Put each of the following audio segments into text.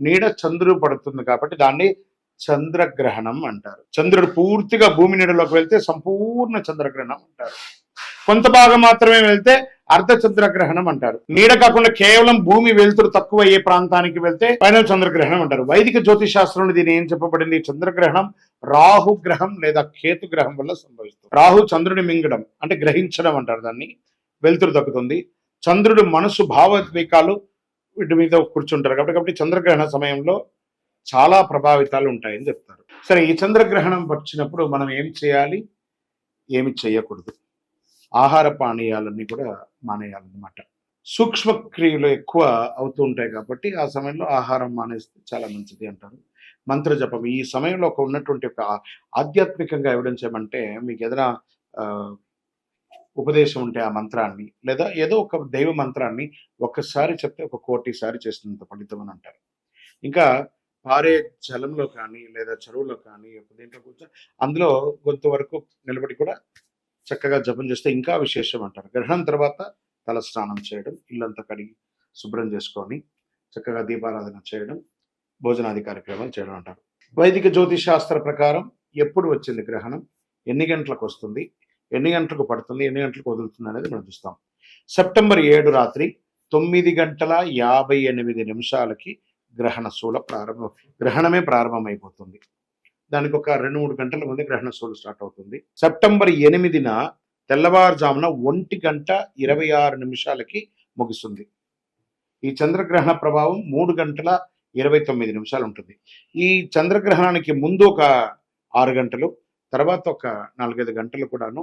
నీడ చంద్రుడు పడుతుంది కాబట్టి దాన్ని చంద్రగ్రహణం అంటారు. చంద్రుడు పూర్తిగా భూమి నీడలోకి వెళ్తే సంపూర్ణ చంద్రగ్రహణం అంటారు. కొంత భాగం మాత్రమే వెళ్తే అర్ధ చంద్రగ్రహణం అంటారు. నీడ కాకుండా కేవలం భూమి వెలుతురు తక్కువ అయ్యే ప్రాంతానికి వెళ్తే ఫైనల్ చంద్రగ్రహణం అంటారు. వైదిక జ్యోతిష్ శాస్త్రంలో దీని ఏం చెప్పబడింది? చంద్రగ్రహణం రాహు గ్రహం లేదా కేతు గ్రహం వల్ల సంభవిస్తుంది. రాహు చంద్రుని మింగడం అంటే గ్రహించడం అంటారు దాన్ని. వెలుతురు దక్కుతుంది చంద్రుడు మనసు భావోద్వేకాలు వీటి మీద కూర్చుంటారు. కాబట్టి కాబట్టి చంద్రగ్రహణ సమయంలో చాలా ప్రభావితాలు ఉంటాయని చెప్తారు. సరే ఈ చంద్రగ్రహణం వచ్చినప్పుడు మనం ఏం చేయాలి? ఏమి చేయకూడదు. ఆహార పానీయాలన్నీ కూడా మానేయాలన్నమాట. సూక్ష్మ క్రియలు ఎక్కువ అవుతూ ఉంటాయి కాబట్టి ఆ సమయంలో ఆహారం మానేస్తే చాలా మంచిది అంటారు. మంత్ర జపం ఈ సమయంలో ఒక ఉన్నటువంటి ఒక ఆధ్యాత్మికంగా ఎవిడెన్స్ ఏమంటే మీకు ఏదైనా ఉపదేశం ఉంటే ఆ మంత్రాన్ని లేదా ఏదో ఒక దైవ మంత్రాన్ని ఒక్కసారి చెప్తే ఒక కోటి సారి చేసినంత ఫలితం అని అంటారు. ఇంకా పారే జలంలో కానీ లేదా చెరువులో కానీ దేంట్లో కూర్చొని అందులో కొంత వరకు నిలబడి కూడా చక్కగా జపం చేస్తే ఇంకా విశేషం అంటారు. గ్రహణం తర్వాత తల స్నానం చేయడం ఇల్లంతా కడిగి శుభ్రం చేసుకొని చక్కగా దీపారాధన చేయడం భోజనాది కార్యక్రమాలు చేయడం అంటారు. వైదిక జ్యోతిష్ శాస్త్ర ప్రకారం ఎప్పుడు వచ్చింది గ్రహణం? ఎన్ని గంటలకు వస్తుంది? ఎన్ని గంటలకు పడుతుంది ఎన్ని గంటలకు వదులుతుంది అనేది మనం చూస్తాం. సెప్టెంబర్ ఏడు రాత్రి తొమ్మిది గంటల యాభై ఎనిమిది నిమిషాలకి గ్రహణ శూల ప్రారంభం గ్రహణమే ప్రారంభమైపోతుంది. దానికి ఒక రెండు మూడు గంటల ముందే గ్రహణ శూలు స్టార్ట్ అవుతుంది. సెప్టెంబర్ ఎనిమిదిన తెల్లవారుజామున ఒంటి గంట ఇరవై ఆరు నిమిషాలకి ముగుస్తుంది. ఈ చంద్రగ్రహణ ప్రభావం మూడు గంటల ఇరవై తొమ్మిది నిమిషాలు ఉంటుంది. ఈ చంద్రగ్రహణానికి ముందు ఒక ఆరు గంటలు తర్వాత ఒక నాలుగైదు గంటలు కూడాను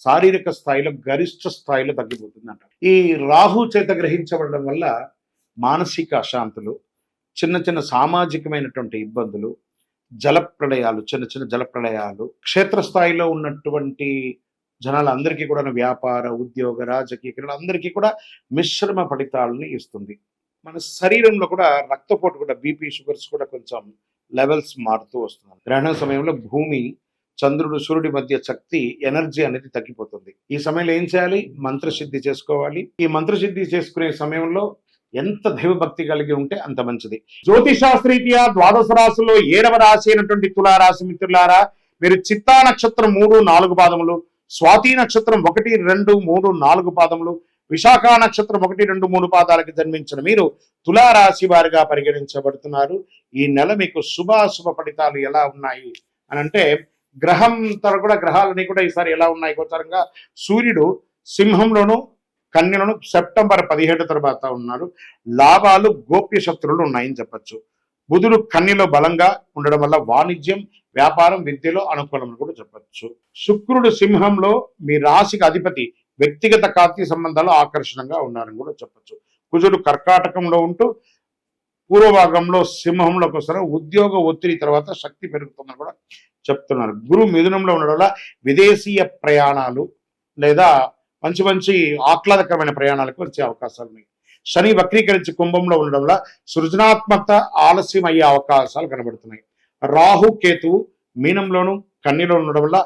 శారీరక స్థాయిలో గరిష్ట స్థాయిలో తగ్గిపోతుంది అంటారు ఈ రాహు చేత గ్రహించబడడం వల్ల మానసిక అశాంతులు చిన్న చిన్న సామాజికమైనటువంటి ఇబ్బందులు జలప్రళయాలు చిన్న చిన్న జలప్రళయాలు క్షేత్రస్థాయిలో ఉన్నటువంటి జనాలందరికీ కూడా వ్యాపార ఉద్యోగ రాజకీయ క్రీడలందరికీ కూడా మిశ్రమ ఫలితాలని ఇస్తుంది. మన శరీరంలో కూడా రక్తపోటు కూడా బీపీ షుగర్స్ కూడా కొంచెం లెవెల్స్ మారుతూ వస్తుంది గ్రహణ సమయంలో భూమి చంద్రుడు సూర్యుడి మధ్య శక్తి ఎనర్జీ అనేది తగ్గిపోతుంది. ఈ సమయంలో ఏం చేయాలి? మంత్రసిద్ధి చేసుకోవాలి. ఈ మంత్రసిద్ధి చేసుకునే సమయంలో ఎంత దైవభక్తి కలిగి ఉంటే అంత మంచిది. జ్యోతిషాస్త్రీత్యా ద్వాదశ రాశుల్లో ఏడవ రాశి అయినటువంటి తులారాశి మిత్రులారా మీరు చిత్తా నక్షత్రం మూడు నాలుగు పాదములు స్వాతి నక్షత్రం ఒకటి రెండు మూడు నాలుగు పాదములు విశాఖ నక్షత్రం ఒకటి రెండు మూడు పాదాలకు జన్మించిన మీరు తులారాశి వారిగా పరిగణించబడుతున్నారు. ఈ నెల మీకు శుభాశుభ ఫలితాలు ఎలా ఉన్నాయి? అని అంటే గ్రహం తర కూడా గ్రహాలన్నీ కూడా ఈసారి ఎలా ఉన్నాయి గోచరంగా? సూర్యుడు సింహంలోను కన్యలను సెప్టెంబర్ పదిహేడు తర్వాత ఉన్నారు. లాభాలు గోప్య శత్రువులు ఉన్నాయని చెప్పచ్చు. బుధుడు కన్యలో బలంగా ఉండడం వల్ల వాణిజ్యం వ్యాపారం విద్యలో అనుకూలం కూడా చెప్పచ్చు. శుక్రుడు సింహంలో మీ రాశికి అధిపతి వ్యక్తిగత కార్తీ సంబంధాలు ఆకర్షణంగా ఉన్నారని కూడా చెప్పొచ్చు. కుజుడు కర్కాటకంలో ఉంటూ పూర్వభాగంలో సింహంలోకి వస్తారు ఉద్యోగ ఒత్తిడి తర్వాత శక్తి పెరుగుతుందని కూడా చెప్తున్నారు. గురు మిథునంలో ఉండడం వల్ల విదేశీయ ప్రయాణాలు లేదా మంచి మంచి ఆహ్లాదకరమైన ప్రయాణాలకు వచ్చే అవకాశాలు ఉన్నాయి. శని వక్రీకరించి కుంభంలో ఉండడం వల్ల సృజనాత్మకత ఆలస్యం అయ్యే అవకాశాలు కనబడుతున్నాయి. రాహు కేతువు మీనంలోను కన్నీలో ఉండడం వల్ల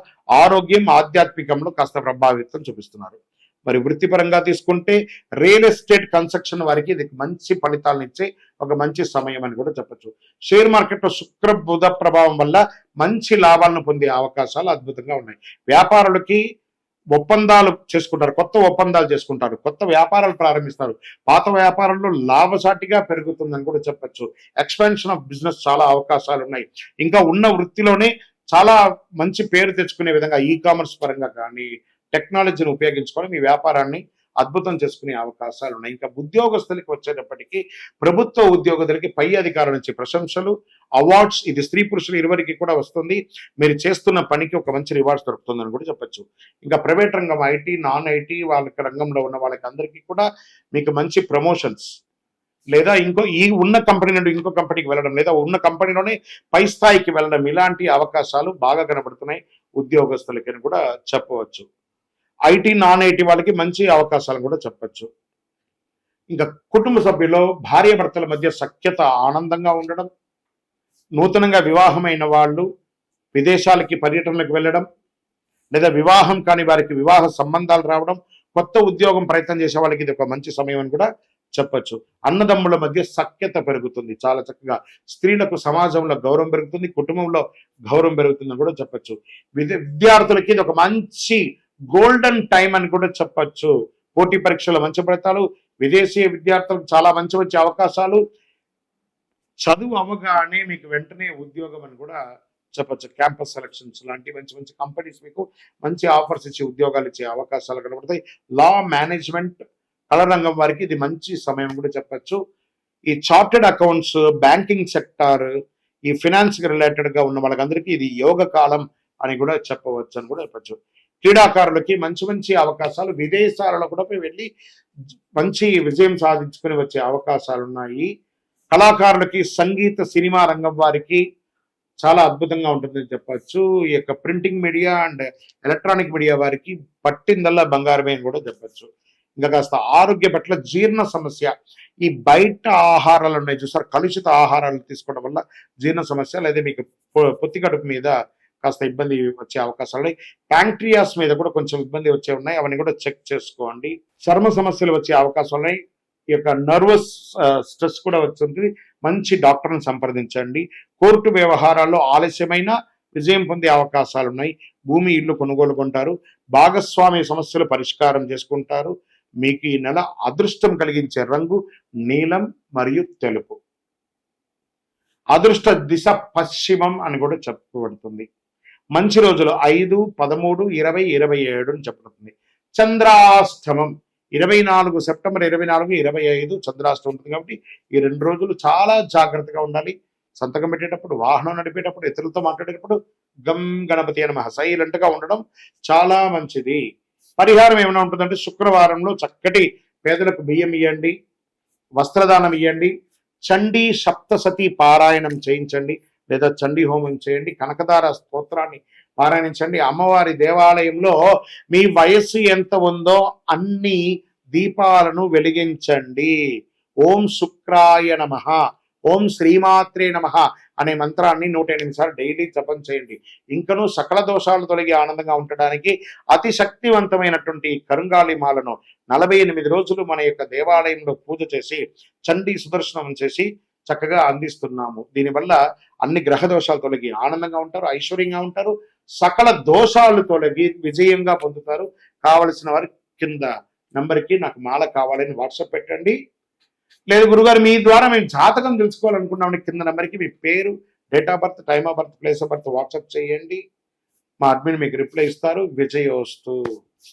ఆరోగ్యం ఆధ్యాత్మికంలో కాస్త ప్రభావితం చూపిస్తున్నారు. మరి వృత్తిపరంగా తీసుకుంటే రియల్ ఎస్టేట్ కన్స్ట్రక్షన్ వారికి ఇది మంచి ఫలితాలను ఇచ్చే ఒక మంచి సమయం అని కూడా చెప్పచ్చు. షేర్ మార్కెట్లో శుక్ర బుధ ప్రభావం వల్ల మంచి లాభాలను పొందే అవకాశాలు అద్భుతంగా ఉన్నాయి. వ్యాపారులకి ఒప్పందాలు చేసుకుంటారు. కొత్త ఒప్పందాలు చేసుకుంటారు. కొత్త వ్యాపారాలు ప్రారంభిస్తారు. పాత వ్యాపారంలో లాభసాటిగా పెరుగుతుందని కూడా చెప్పచ్చు. ఎక్స్పాన్షన్ ఆఫ్ బిజినెస్ చాలా అవకాశాలు ఉన్నాయి. ఇంకా ఉన్న వృత్తిలోనే చాలా మంచి పేరు తెచ్చుకునే విధంగా ఈ కామర్స్ పరంగా కానీ టెక్నాలజీని ఉపయోగించుకొని మీ వ్యాపారాన్ని అద్భుతం చేసుకునే అవకాశాలు ఉన్నాయి. ఇంకా ఉద్యోగస్తులకి వచ్చేటప్పటికీ ప్రభుత్వ ఉద్యోగులకి పై అధికారుల నుంచి ప్రశంసలు అవార్డ్స్ ఇది స్త్రీ పురుషులు ఇరువరికి కూడా వస్తుంది. మీరు చేస్తున్న పనికి ఒక మంచి రివార్డ్స్ దొరుకుతుందని కూడా చెప్పొచ్చు. ఇంకా ప్రైవేట్ రంగం ఐటీ నాన్ ఐటీ వాళ్ళకి రంగంలో ఉన్న వాళ్ళకి అందరికీ కూడా మీకు మంచి ప్రమోషన్స్. లేదా ఇంకో ఈ ఉన్న కంపెనీ నుండి ఇంకో కంపెనీకి వెళ్ళడం లేదా ఉన్న కంపెనీలోనే పై స్థాయికి వెళ్ళడం ఇలాంటి అవకాశాలు బాగా కనబడుతున్నాయి ఉద్యోగస్తులకి అని కూడా చెప్పవచ్చు. ఐటీ నాన్ ఐటీ వాళ్ళకి మంచి అవకాశాలు కూడా చెప్పచ్చు. ఇంకా కుటుంబ సభ్యుల్లో భార్య భర్తల మధ్య సఖ్యత ఆనందంగా ఉండడం నూతనంగా వివాహమైన వాళ్ళు విదేశాలకి పర్యటనలకు వెళ్ళడం లేదా వివాహం కాని వారికి వివాహ సంబంధాలు రావడం కొత్త ఉద్యోగం ప్రయత్నం చేసే వాళ్ళకి ఇది ఒక మంచి సమయం అని కూడా చెప్పచ్చు. అన్నదమ్ముల మధ్య సఖ్యత పెరుగుతుంది. చాలా చక్కగా స్త్రీలకు సమాజంలో గౌరవం పెరుగుతుంది కుటుంబంలో గౌరవం పెరుగుతుందని కూడా చెప్పచ్చు. విద్య- విద్యార్థులకి ఇది ఒక మంచి గోల్డెన్ టైం అని కూడా చెప్పచ్చు. పోటీ పరీక్షల మంచి ఫలితాలు విదేశీ విద్యార్థులకు చాలా మంచి మంచి అవకాశాలు. చదువు అవగానే మీకు వెంటనే ఉద్యోగం అని కూడా చెప్పచ్చు. క్యాంపస్ సెలక్షన్స్ లాంటి మంచి మంచి కంపెనీస్ మీకు మంచి ఆఫర్స్ ఇచ్చి ఉద్యోగాలు ఇచ్చే అవకాశాలు కనబడతాయి. లా మేనేజ్మెంట్ కళ రంగం వారికి ఇది మంచి సమయం కూడా చెప్పచ్చు. ఈ చార్టెడ్ అకౌంట్స్ బ్యాంకింగ్ సెక్టార్ ఈ ఫినాన్స్ రిలేటెడ్గా ఉన్న వాళ్ళకందరికీ ఇది యోగ కాలం అని కూడా చెప్పవచ్చు అని కూడా చెప్పచ్చు. క్రీడాకారులకి మంచి మంచి అవకాశాలు విదేశాలలో కూడా పోయి వెళ్ళి మంచి విజయం సాధించుకుని వచ్చే అవకాశాలు ఉన్నాయి కళాకారులకి సంగీత సినిమా రంగం వారికి చాలా అద్భుతంగా ఉంటుందని చెప్పచ్చు. ఈ యొక్క printing media and electronic media వారికి పట్టిందల్లా బంగారమే అని కూడా చెప్పచ్చు. ఇంకా కాస్త ఆరోగ్య పట్ల జీర్ణ సమస్య ఈ బయట ఆహారాలు ఉన్నాయి చూసారు కలుషిత ఆహారాలు తీసుకోవడం వల్ల జీర్ణ సమస్య లేదా మీకు పొత్తికడుపు మీద కాస్త ఇబ్బంది వచ్చే అవకాశాలు ఉన్నాయి. ప్యాంక్రియాస్ మీద కూడా కొంచెం ఇబ్బంది వచ్చే ఉన్నాయి. అవన్నీ కూడా చెక్ చేసుకోండి. చర్మ సమస్యలు వచ్చే అవకాశాలు ఉన్నాయి. ఈ యొక్క నర్వస్ స్ట్రెస్ కూడా వచ్చింది మంచి డాక్టర్ని సంప్రదించండి. కోర్టు వ్యవహారాల్లో ఆలస్యమైన విజయం పొందే అవకాశాలు ఉన్నాయి. భూమి ఇల్లు కొనుగోలు కొంటారు. భాగస్వామి సమస్యలు పరిష్కారం చేసుకుంటారు. మీకు ఈ నెల అదృష్టం కలిగించే రంగు నీలం మరియు తెలుపు. అదృష్ట దిశ పశ్చిమం అని కూడా చెప్పబడుతుంది. మంచి రోజులు. ఐదు పదమూడు ఇరవై ఇరవై ఏడు అని చెప్పబడుతుంది. చంద్రాష్టమం. ఇరవై నాలుగు సెప్టెంబర్ ఇరవై నాలుగు ఇరవై ఐదు చంద్రాష్టమం ఉంటుంది కాబట్టి ఈ రెండు రోజులు చాలా జాగ్రత్తగా ఉండాలి. సంతకం పెట్టేటప్పుడు వాహనం నడిపేటప్పుడు ఇతరులతో మాట్లాడేటప్పుడు గం గణపతి అని సైలెంట్గా ఉండడం చాలా మంచిది. పరిహారం ఏమైనా ఉంటుందంటే శుక్రవారంలో చక్కటి పేదలకు బియ్యం ఇవ్వండి వస్త్రదానం ఇవ్వండి చండీ సప్తసతి పారాయణం చేయించండి. లేదా చండీ హోమం చేయండి కనకదార స్తోత్రాన్ని పారాయణించండి. అమ్మవారి దేవాలయంలో మీ వయస్సు ఎంత ఉందో అన్ని దీపాలను వెలిగించండి. ఓం శుక్రాయ నమ ఓం శ్రీమాత్రే నమ అనే మంత్రాన్ని నూట ఎనిమిది సార్లు డైలీ జపం చేయండి. ఇంకనూ సకల దోషాలు తొలగి ఆనందంగా ఉండడానికి అతి శక్తివంతమైనటువంటి ఈ కరుంగాలి మాలను నలభై ఎనిమిది రోజులు మన యొక్క దేవాలయంలో పూజ చేసి చండీ సుదర్శనం చేసి చక్కగా అందిస్తున్నాము. దీనివల్ల అన్ని గ్రహ దోషాలు తొలగి ఆనందంగా ఉంటారు ఐశ్వర్యంగా ఉంటారు సకల దోషాలు తొలగి విజయంగా పొందుతారు. కావలసిన వారి కింద నంబర్కి నాకు మాల కావాలని వాట్సాప్ పెట్టండి. లేదు గురుగారు మీ ద్వారా మేము జాతకం తెలుసుకోవాలనుకున్నామని కింద నెంబర్కి మీ పేరు date of birth time of birth place of birth WhatsApp చేయండి. మా అడ్మిన్ మీకు రిప్లై ఇస్తారు. విజయోస్తు.